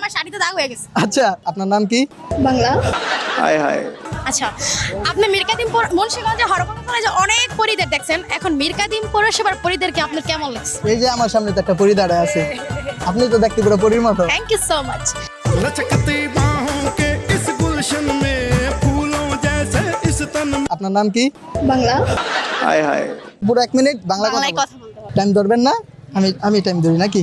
আমার দাগ হয়ে গেছে। আচ্ছা আপনার নাম কি? বাংলা। Hi hi. আচ্ছা আপনি কলেজে অনেক পরিদের দেখছেন এখন মির্কাদিম পৌরসভার আপনার কেমন লাগছে? এই যে আমার সামনে তো একটা পরি দাঁড়ায় আছে। আপনি তো দেখতে পুরো পরির মতো। থ্যাংক ইউ সো মাচ আপনার নাম কি? বাংলা। Hi hi. পুরো এক মিনিট বাংলা কথা টাইম ধরবেন না? আমি আমি টাইম ধরি নাকি?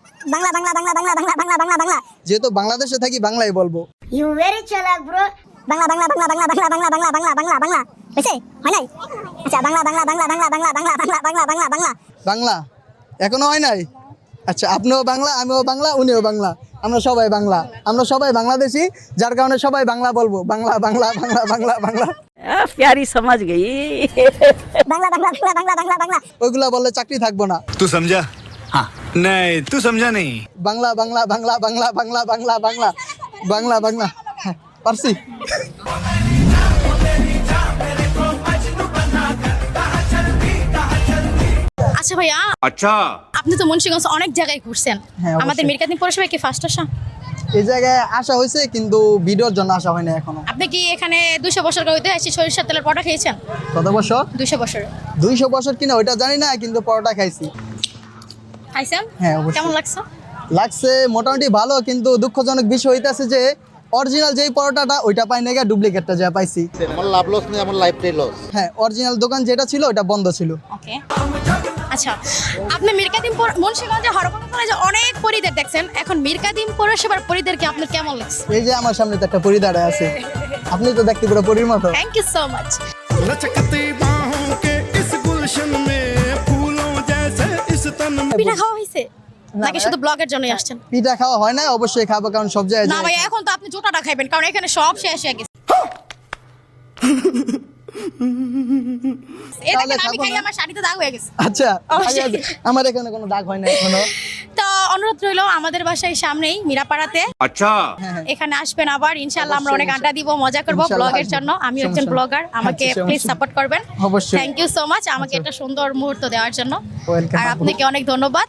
বাংলা বাংলা বাংলা বাংলা বাংলা বাংলা বাংলা বাংলা যেহেতু বাংলাদেশে থাকি বাংলায় বলব ইউ ভেরি চালাক ব্রো বাংলা বাংলা বাংলা বাংলা বাংলা বাংলা বাংলা বাংলা বাংলা বাংলা বুঝছে হয় নাই আচ্ছা বাংলা বাংলা বাংলা বাংলা বাংলা বাংলা বাংলা বাংলা বাংলা বাংলা বাংলা এখনও হয় নাই আচ্ছা আপনিও বাংলা আমিও বাংলা উনিও বাংলা আমরা সবাই বাংলা আমরা সবাই বাংলাদেশি যার কারণে সবাই বাংলা বলব বাংলা বাংলা বাংলা বাংলা বাংলা প্যারি সমাজ গেই বাংলা বাংলা বাংলা বাংলা বাংলা বাংলা ওইগুলা বললে চাকরি থাকব না তুই সমঝা হ্যাঁ नहीं तू समझा नहीं বাংলা বাংলা বাংলা বাংলা বাংলা বাংলা বাংলা বাংলা বাংলা হ্যাঁ, পারছি আচ্ছা ভাইয়া अच्छा আপনি তো মুন্সিগঞ্জ অনেক জায়গায় ঘুরছেন হ্যাঁ, অবশ্যই। আমাদের মিরকাদিম পৌরসভায় কি ফার্স্ট আসা এই জায়গায় আসা হয়েছে কিন্তু ভিডিওর জন্য আসা হয় না এখনো আপনি কি এখানে দুশো বছর হইতে আসছি সরিষার তেলের পরোটা খেয়েছেন কত বছর দুশো বছর দুইশো বছর কিনা ওইটা জানি না কিন্তু পরোটা খাইছি খাইছেন হ্যাঁ, অবশ্যই। কেমন লাগছে লাগছে মোটামুটি ভালো কিন্তু দুঃখজনক বিষয় হইতাছে যে অরিজিনাল যেই পরোটাটা ওইটা পাই না ডুপ্লিকেটটা যা পাইছি আমার লাভ লস নেই আমার লাইফটাই লস হ্যাঁ অরিজিনাল দোকান যেটা ছিল ওটা বন্ধ ছিল ওকে আচ্ছা আপনি মিরকাদিম পৌর- মুন্সিগঞ্জে হরগঙ্গা কলেজে অনেক পরিদের দেখছেন এখন মিরকাদিম পৌরসভার পরিদেরকে আপনার কেমন লাগছে এই যে আমার সামনে তো একটা পরি দাঁড়ায় আছে আপনি তো দেখতে পুরো পরির মতো থ্যাংক ইউ সো মাচ लचकती बाहों के इस गुलशन में পিঠা খাওয়া হয়েছে? নাকি শুধু ব্লগের জন্য আসছেন? পিঠা খাওয়া হয় না অবশ্যই খাব কারণ সব জায়গায় না ভাই এখন। তো আপনি জোটাটা খাইবেন কারণ এখানে সব শেষ হয়ে গেছে? আমার শাড়িতে দাগ হয়ে আচ্ছা। আমার এখানে কোনো দাগ হয় না এখনও। অনুরোধ রইল আমাদের বাসায় সামনেই মিরাপাড়াতে। আচ্ছা। এখানে আসবেন আবার ইনশাআল্লাহ আমরা অনেক আড্ডা দিব মজা করব ব্লগের জন্য। আমি একজন ব্লগার আমাকে প্লিজ সাপোর্ট করবেন। থ্যাংক ইউ সো মাচ আমাকে একটা সুন্দর মুহূর্ত দেওয়ার জন্য। আর আপনাকে অনেক ধন্যবাদ।